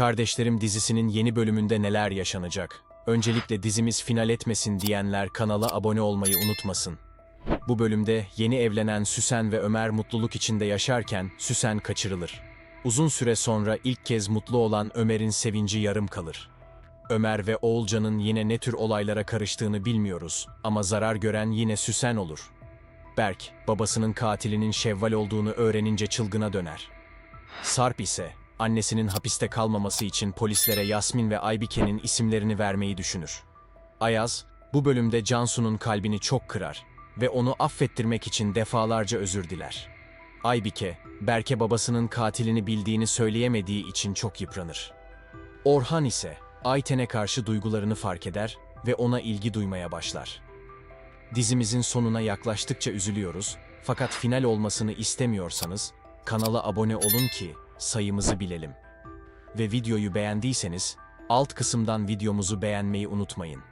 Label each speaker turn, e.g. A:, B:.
A: Kardeşlerim dizisinin yeni bölümünde neler yaşanacak? Öncelikle dizimiz final etmesin diyenler kanala abone olmayı unutmasın. Bu bölümde yeni evlenen Süsen ve Ömer mutluluk içinde yaşarken Süsen kaçırılır. Uzun süre sonra ilk kez mutlu olan Ömer'in sevinci yarım kalır. Ömer ve Oğulcan'ın yine ne tür olaylara karıştığını bilmiyoruz ama zarar gören yine Süsen olur. Berk, babasının katilinin Şevval olduğunu öğrenince çılgına döner. Sarp ise annesinin hapiste kalmaması için polislere Yasmin ve Aybike'nin isimlerini vermeyi düşünür. Ayaz, bu bölümde Cansu'nun kalbini çok kırar ve onu affettirmek için defalarca özür diler. Aybike, Berke babasının katilini bildiğini söyleyemediği için çok yıpranır. Orhan ise Ayten'e karşı duygularını fark eder ve ona ilgi duymaya başlar. Dizimizin sonuna yaklaştıkça üzülüyoruz fakat final olmasını istemiyorsanız kanala abone olun ki sayımızı bilelim. Ve videoyu beğendiyseniz alt kısımdan videomuzu beğenmeyi unutmayın.